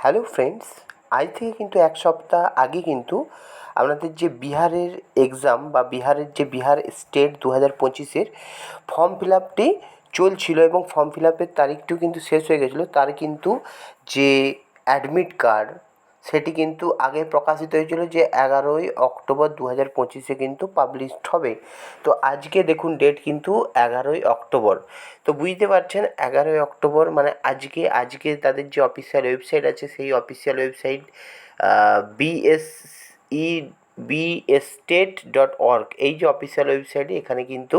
Hello friends আজ থেকে কিন্তু এক সপ্তাহ আগে কিন্তু আপনাদের যে বিহারের এক্সাম বা বিহারের যে বিহার স্টেট দু হাজার পঁচিশের ফর্ম ফিল আপটি চলছিল এবং ফর্ম ফিল আপের তারিখটিও কিন্তু শেষ হয়ে গেছিল। তার কিন্তু যে অ্যাডমিট কার্ড সেটি কিন্তু আগে প্রকাশিত হয়েছিল যে এগারোই অক্টোবর দু হাজার পঁচিশে কিন্তু পাবলিশড হবে। তো আজকে দেখুন ডেট কিন্তু এগারোই অক্টোবর। তো বুঝতে পারছেন, এগারোই অক্টোবর মানে আজকে আজকে তাদের যে অফিসিয়াল ওয়েবসাইট আছে, সেই official website BSE B state dot org এই যে অফিসিয়াল ওয়েবসাইটে এখানে কিন্তু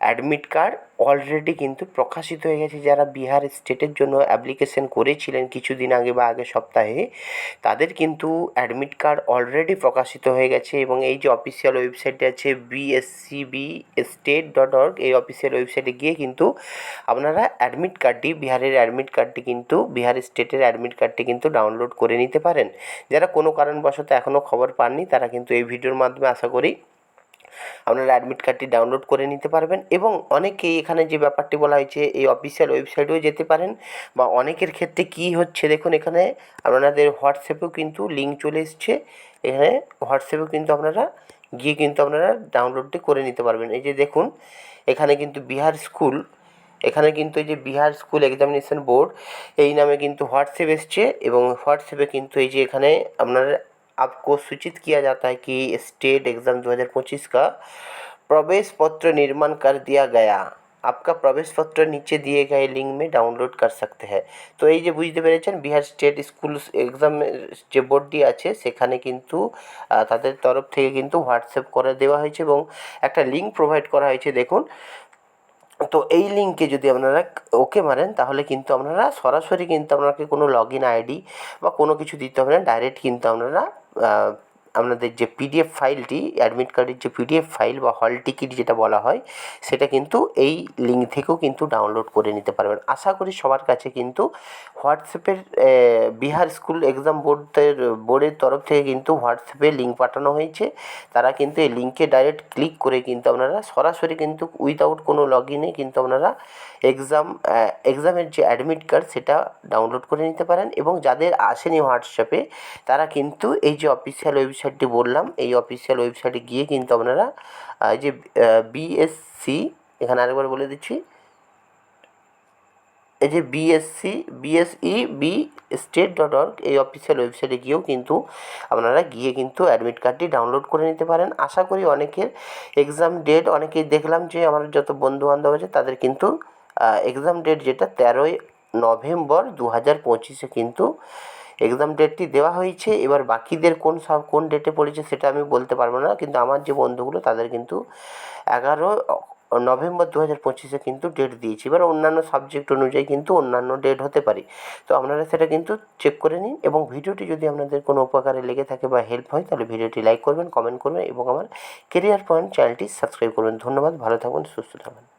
অ্যাডমিট কার্ড অলরেডি কিন্তু প্রকাশিত হয়ে গেছে। যারা বিহার স্টেটের জন্য অ্যাপ্লিকেশন করেছিলেন কিছুদিন আগে বা আগের সপ্তাহে, তাদের কিন্তু অ্যাডমিট কার্ড অলরেডি প্রকাশিত হয়ে গেছে এবং এই যে অফিসিয়াল ওয়েবসাইটটি আছে বিএসসিবি স্টেট ডট অর্গ এই অফিসিয়াল ওয়েবসাইটে গিয়ে কিন্তু আপনারা অ্যাডমিট কার্ডটি বিহারের অ্যাডমিট কার্ডটি কিন্তু, বিহার স্টেটের অ্যাডমিট কার্ডটি কিন্তু ডাউনলোড করে নিতে পারেন। যারা কোনো কারণবশত এখনও খবর পাননি, তারা কিন্তু এই ভিডিওর মাধ্যমে আশা করি আপনারা অ্যাডমিট কার্ডটি ডাউনলোড করে নিতে পারবেন এবং অনেকেই এখানে যে ব্যাপারটি বলা হয়েছে, এই অফিসিয়াল ওয়েবসাইটেও যেতে পারেন বা অনেকের ক্ষেত্রে কী হচ্ছে দেখুন এখানে আপনাদের হোয়াটসঅ্যাপেও কিন্তু লিঙ্ক চলে এসছে। এখানে হোয়াটসঅ্যাপেও কিন্তু আপনারা গিয়ে কিন্তু আপনারা ডাউনলোডটি করে নিতে পারবেন। এই যে দেখুন, এখানে কিন্তু বিহার স্কুল, এখানে কিন্তু এই যে বিহার স্কুল এক্সামিনেশন বোর্ড এই নামে কিন্তু হোয়াটসঅ্যাপ এসছে এবং হোয়াটসঅ্যাপে কিন্তু এই যে এখানে আপনার आपको सूचित किया जाता है कि स्टेट एग्ज़ाम 2025 का प्रवेश पत्र निर्माण कर दिया गया आपका प्रवेश पत्र नीचे दिए गए लिंक में ডাউনলোড কর सकते हैं তো এই যে বুঝতে পেরেছেন বিহার স্টেট স্কুল এক্সাম যে বোর্ডটি আছে সেখানে কিন্তু তাদের তরফ থেকে কিন্তু হোয়াটসঅ্যাপ করে দেওয়া হয়েছে এবং একটা লিঙ্ক প্রোভাইড করা হয়েছে দেখুন তো এই লিঙ্কে যদি আপনারা ওকে মারেন তাহলে কিন্তু আপনারা সরাসরি কিন্তু আপনাকে কোনো লগ ইন আইডি বা কোনো কিছু দিতে হবে না ডাইরেক্ট কিন্তু আপনারা uh, আপনাদের যে পিডিএফ ফাইলটি অ্যাডমিট কার্ডের যে পিডিএফ ফাইল বা হল টিকিট যেটা বলা হয়, সেটা কিন্তু এই লিঙ্ক থেকেও কিন্তু ডাউনলোড করে নিতে পারবেন। আশা করি সবার কাছে কিন্তু হোয়াটসঅ্যাপের বিহার স্কুল এক্সাম বোর্ডের বোর্ডের তরফ থেকে কিন্তু হোয়াটসঅ্যাপে লিঙ্ক পাঠানো হয়েছে। তারা কিন্তু এই লিঙ্কে ডাইরেক্ট ক্লিক করে কিন্তু আপনারা সরাসরি কিন্তু উইদাউট কোনো লগ ইনে কিন্তু আপনারা এক্সাম এক্সামের যে অ্যাডমিট কার্ড সেটা ডাউনলোড করে নিতে পারেন। এবং যাদের আসেনি হোয়াটসঅ্যাপে তারা কিন্তু এই যে অফিসিয়াল ওয়েবসাইটটি বললাম, এই অফিসিয়াল ওয়েবসাইটে গিয়ে কিন্তু আপনারা এই যে বিএসসি এখানে আরেকবার বলে দিচ্ছি, এই যে BSC BSE B state dot org এই অফিসিয়াল ওয়েবসাইটে গিয়েও কিন্তু আপনারা গিয়ে কিন্তু অ্যাডমিট কার্ডটি ডাউনলোড করে নিতে পারেন। আশা করি অনেকের এক্সাম ডেট অনেকেই দেখলাম যে আমার যত বন্ধুবান্ধব আছে তাদের কিন্তু এক্সাম ডেট যেটা তেরোই নভেম্বর দু হাজার পঁচিশে কিন্তু এক্সাম ডেটটি দেওয়া হয়েছে। এবার বাকিদের কোন সব, কোন ডেটে পড়েছে সেটা আমি বলতে পারব না। কিন্তু আমার যে বন্ধুগুলো, তাদের কিন্তু এগারো নভেম্বর দু হাজার পঁচিশে কিন্তু ডেট দিয়েছি। এবার অন্যান্য সাবজেক্ট অনুযায়ী কিন্তু অন্যান্য ডেট হতে পারে। তো আপনারা সেটা কিন্তু চেক করে নিন এবং ভিডিওটি যদি আপনাদের কোনো উপকারে লেগে থাকে বা হেল্প হয়, তাহলে ভিডিওটি লাইক করবেন কমেন্ট করবেন এবং আমার কেরিয়ার পয়েন্ট চ্যানেলটি সাবস্ক্রাইব করবেন। ধন্যবাদ, ভালো থাকুন, সুস্থ থাকুন।